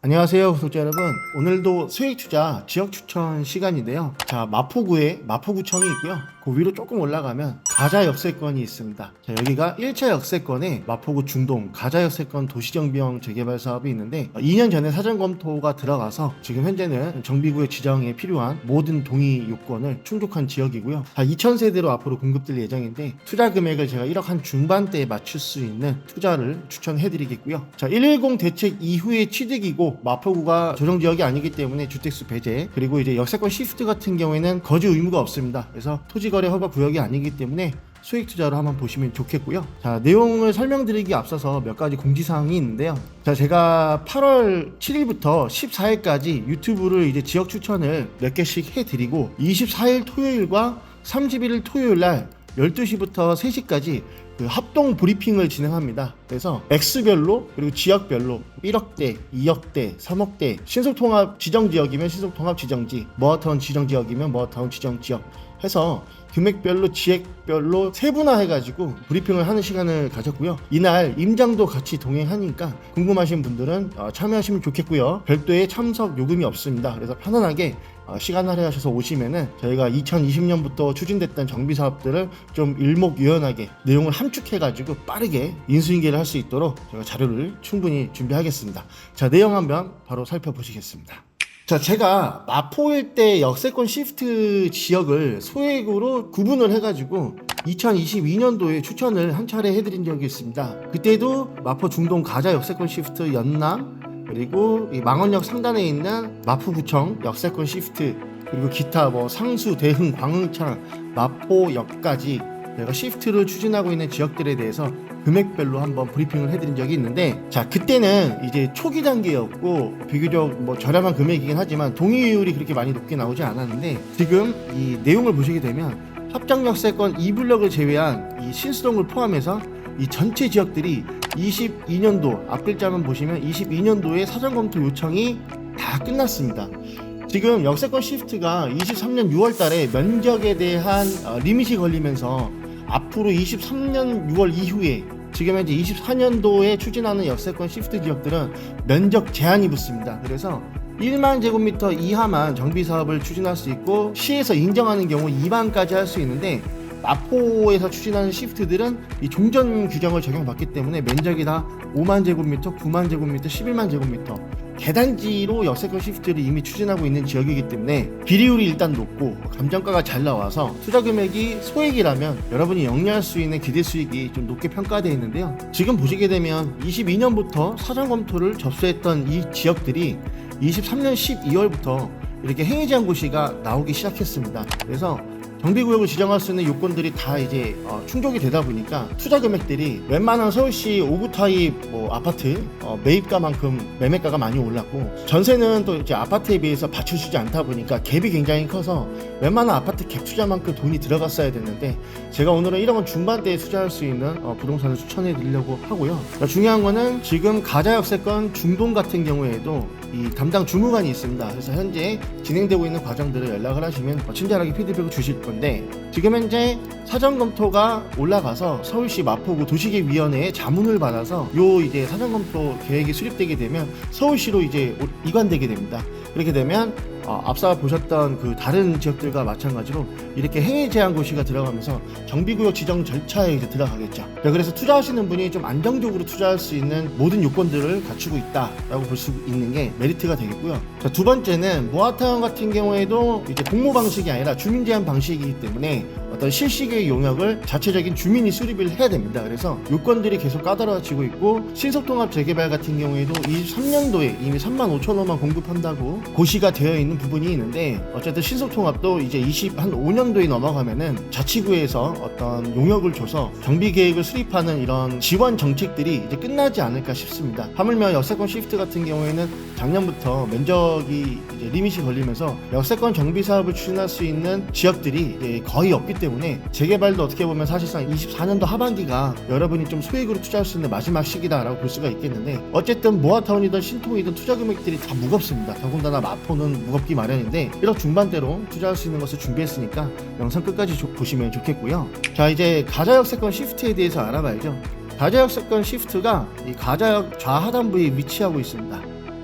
안녕하세요 구독자 여러분. 오늘도 수익 투자 지역 추천 시간인데요. 자 마포구에 마포구청이 있고요 그 위로 조금 올라가면 가자 역세권이 있습니다. 자 여기가 1차 역세권에 마포구 중동 가자 역세권 도시정비형 재개발 사업이 있는데 2년 전에 사전 검토가 들어가서 지금 현재는 정비구의 지정에 필요한 모든 동의 요건을 충족한 지역이고요. 자 2,000세대로 앞으로 공급될 예정인데 투자 금액을 제가 1억 한 중반대에 맞출 수 있는 투자를 추천해드리겠고요. 자 110 대책 이후의 취득이고 마포구가 조정 지역이 아니기 때문에 주택수 배제 그리고 이제 역세권 시프트 같은 경우에는 거주 의무가 없습니다. 그래서 토지 거래 허가 구역이 아니기 때문에 수익 투자로 한번 보시면 좋겠고요. 자, 내용을 설명드리기 앞서서 몇 가지 공지사항이 있는데요. 자, 제가 8월 7일부터 14일까지 유튜브를 이제 지역 추천을 몇 개씩 해드리고 24일 토요일과 31일 토요일 날 12시부터 3시까지 그 합동 브리핑을 진행합니다. 그래서 X별로 그리고 지역별로 1억대, 2억대, 3억대 신속통합 지정 지역이면 신속통합 지정지, 머하타운 지정 지역이면 머하타운 지정 지역 해서 금액별로 지역별로 세분화해가지고 브리핑을 하는 시간을 가졌고요. 이날 임장도 같이 동행하니까 궁금하신 분들은 어, 참여하시면 좋겠고요. 별도의 참석 요금이 없습니다. 그래서 편안하게 어, 시간 할애하셔서 오시면은 저희가 2020년부터 추진됐던 정비 사업들을 좀 일목요연하게 내용을 함축해가지고 빠르게 인수인계를 할 수 있도록 제가 자료를 충분히 준비하겠습니다. 자 내용 한번 바로 살펴보시겠습니다. 자, 제가 마포 일 대 역세권 시프트 지역을 소액으로 구분을 해가지고 2022년도에 추천을 한 차례 해드린 적이 있습니다. 그때도 마포 중동 가자 역세권 시프트 연남 그리고 이 망원역 상단에 있는 마포구청 역세권 시프트 그리고 기타 뭐 상수, 대흥, 광흥창, 마포역까지 내가 시프트를 추진하고 있는 지역들에 대해서 금액별로 한번 브리핑을 해드린 적이 있는데 자 그때는 이제 초기 단계였고 비교적 뭐 저렴한 금액이긴 하지만 동의율이 그렇게 많이 높게 나오지 않았는데 지금 이 내용을 보시게 되면 합정역세권 2블럭을 제외한 이 신수동을 포함해서 이 전체 지역들이 22년도 앞글자만 보시면 22년도에 사전 검토 요청이 다 끝났습니다. 지금 역세권 시프트가 23년 6월 달에 면적에 대한 어, 리밋이 걸리면서 앞으로 23년 6월 이후에 지금 현재 24년도에 추진하는 역세권 시프트 지역들은 면적 제한이 붙습니다. 그래서 1만 제곱미터 이하만 정비 사업을 추진할 수 있고 시에서 인정하는 경우 2만까지 할 수 있는데 마포에서 추진하는 시프트들은 이 종전 규정을 적용받기 때문에 면적이 다 5만 제곱미터, 9만 제곱미터, 11만 제곱미터 계단지로 역세권 시프트를 이미 추진하고 있는 지역이기 때문에 비리율이 일단 높고 감정가가 잘 나와서 투자 금액이 소액이라면 여러분이 영위할 수 있는 기대 수익이 좀 높게 평가되어 있는데요. 지금 보시게 되면 22년부터 사전 검토를 접수했던 이 지역들이 23년 12월부터 이렇게 행위 제한 고시가 나오기 시작했습니다. 그래서 정비구역을 지정할 수 있는 요건들이 다 이제 어, 충족이 되다 보니까 투자 금액들이 웬만한 서울시 5구 타입 뭐 아파트 어, 매입가만큼 매매가가 많이 올랐고 전세는 또 이제 아파트에 비해서 받쳐주지 않다 보니까 갭이 굉장히 커서 웬만한 아파트 갭 투자만큼 돈이 들어갔어야 됐는데 제가 오늘은 1억 원 중반대에 투자할 수 있는 어, 부동산을 추천해 드리려고 하고요. 그러니까 중요한 거는 지금 가자 역세권 중동 같은 경우에도 이 담당 주무관이 있습니다. 그래서 현재 진행되고 있는 과정들을 연락을 하시면 어, 친절하게 피드백을 주실 건데 지금 현재 사전 검토가 올라가서 서울시 마포구 도시계획위원회에 자문을 받아서 요 이제 사전 검토 계획이 수립되게 되면 서울시로 이제 오- 이관되게 됩니다. 그렇게 되면 어, 앞서 보셨던 그 다른 지역들과 마찬가지로 이렇게 행위 제한 고시가 들어가면서 정비구역 지정 절차에 이제 들어가겠죠. 자, 그래서 투자하시는 분이 좀 안정적으로 투자할 수 있는 모든 요건들을 갖추고 있다라고 볼 수 있는 게 메리트가 되겠고요. 자, 두 번째는 모아타운 같은 경우에도 이제 공모 방식이 아니라 주민 제한 방식이기 때문에 어떤 실식의 용역을 자체적인 주민이 수립을 해야 됩니다. 그래서 요건들이 계속 까다로워지고 있고 신속통합 재개발 같은 경우에도 23년도에 이미 3만 5천 호만 공급한다고 고시가 되어 있는 부분이 있는데 어쨌든 신속통합도 이제 20, 한 5년도에 넘어가면은 자치구에서 어떤 용역을 줘서 정비 계획을 수립하는 이런 지원 정책들이 이제 끝나지 않을까 싶습니다. 하물며 역세권 시프트 같은 경우에는 작년부터 면적이 이제 리밋이 걸리면서 역세권 정비 사업을 추진할 수 있는 지역들이 이제 거의 없기 때문에 재개발도 어떻게 보면 사실상 24년도 하반기가 여러분이 좀 소액으로 투자할 수 있는 마지막 시기다라고 볼 수가 있겠는데 어쨌든 모아타운이든 신통이든 투자 금액들이 다 무겁습니다. 더군다나 마포는 무겁기 마련인데 1억 중반대로 투자할 수 있는 것을 준비했으니까 영상 끝까지 조- 보시면 좋겠고요. 자 이제 가자역세권 시프트에 대해서 알아봐야죠. 가자역세권 시프트가 이 가자역 좌하단 부에 위치하고 있습니다.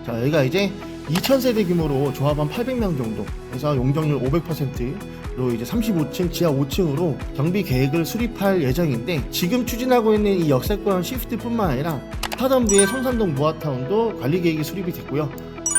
자, 여기가 이제 2000세대 규모로 조합원 800명 정도, 그래서 용적률 500%로 이제 35층, 지하 5층으로 경비 계획을 수립할 예정인데 지금 추진하고 있는 이 역세권 시프트뿐만 아니라 하단부의 성산동 모아타운도 관리 계획이 수립이 됐고요.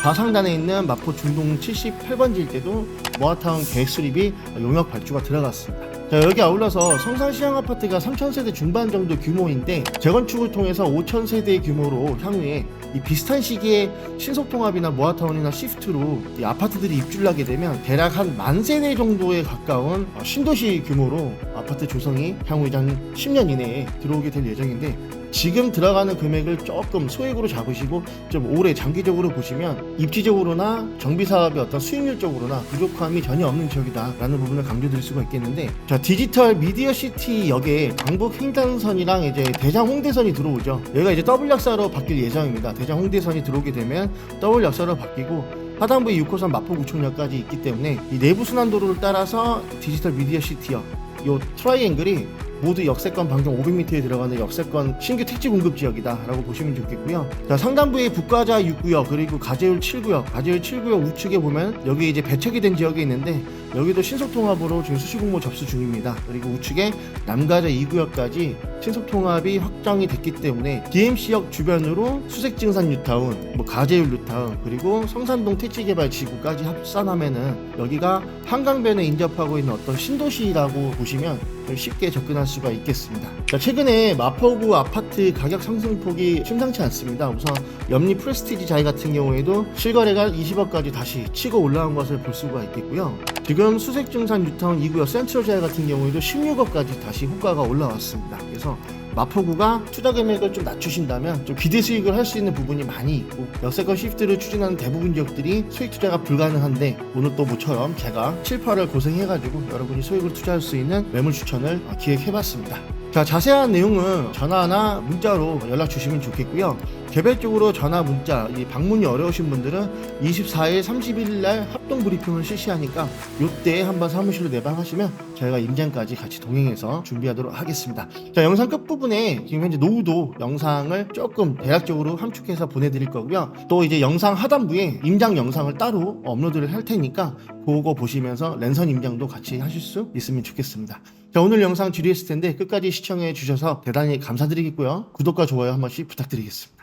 좌상단에 있는 마포 중동 78번지 일대도 모아타운 계획 수립이 용역 발주가 들어갔습니다. 자, 여기 아울러서 성산시장 아파트가 3,000세대 중반 정도 규모인데 재건축을 통해서 5,000세대 규모로 향후에 이 비슷한 시기에 신속통합이나 모아타운이나 시프트로 이 아파트들이 입주를 하게 되면 대략 한 만 세대 정도에 가까운 어, 신도시 규모로 아파트 조성이 향후 한 10년 이내에 들어오게 될 예정인데 지금 들어가는 금액을 조금 소액으로 잡으시고 좀 오래 장기적으로 보시면 입지적으로나 정비 사업의 어떤 수익률 적으로나 부족함이 전혀 없는 지역이다라는 부분을 강조드릴 수가 있겠는데 자 디지털 미디어 시티 역에 강북 횡단선이랑 이제 대장 홍대선이 들어오죠. 여기가 이제 더블 역사로 바뀔 예정입니다. 대장 홍대선이 들어오게 되면 더블 역사로 바뀌고 하단부에 6호선 마포구청역까지 있기 때문에 이 내부 순환도로를 따라서 디지털 미디어 시티역 요 트라이앵글이 모두 역세권 반경 500m에 들어가는 역세권 신규 택지 공급 지역이다라고 보시면 좋겠고요. 자, 상단부에 북가자 6구역 그리고 가재울 7구역, 가재울 7구역 우측에 보면 여기 이제 배척이 된 지역이 있는데 여기도 신속통합으로 지금 수시공모 접수 중입니다. 그리고 우측에 남가자 2구역까지 신속통합이 확정이 됐기 때문에 DMC역 주변으로 수색증산 뉴타운, 뭐 가재울 뉴타운 그리고 성산동 택지개발 지구까지 합산하면은 여기가 한강변에 인접하고 있는 어떤 신도시라고 보시면 좀 쉽게 접근할 수가 있겠습니다. 자, 최근에 마포구 아파트 가격 상승폭이 심상치 않습니다. 우선 염리 프레스티지 자이 같은 경우에도 실거래가 20억까지 다시 치고 올라온 것을 볼 수가 있겠고요. 지금 수색증산 뉴타운 2구역 센트럴 자이 같은 경우에도 16억까지 다시 호가가 올라왔습니다. 그래서 마포구가 투자 금액을 좀 낮추신다면 좀 기대 수익을 할 수 있는 부분이 많이 있고 역세권 시프트를 추진하는 대부분 지역들이 수익 투자가 불가능한데 오늘 또 모처럼 제가 7, 8월 고생해가지고 여러분이 수익을 투자할 수 있는 매물 추천을 기획해봤습니다. 자 자세한 내용은 전화나 문자로 연락 주시면 좋겠고요. 개별적으로 전화 문자 이 방문이 어려우신 분들은 24일 30일 날 합동 브리핑을 실시하니까 요때 한번 사무실로 내방하시면 저희가 임장까지 같이 동행해서 준비하도록 하겠습니다. 자 영상 끝부분에 지금 현재 노후도 영상을 조금 대략적으로 함축해서 보내드릴 거고요. 또 이제 영상 하단부에 임장 영상을 따로 업로드를 할 테니까 그거 보시면서 랜선 임장도 같이 하실 수 있으면 좋겠습니다. 자 오늘 영상 지루했을 텐데 끝까지 시청해 주셔서 대단히 감사드리겠고요. 구독과 좋아요 한 번씩 부탁드리겠습니다.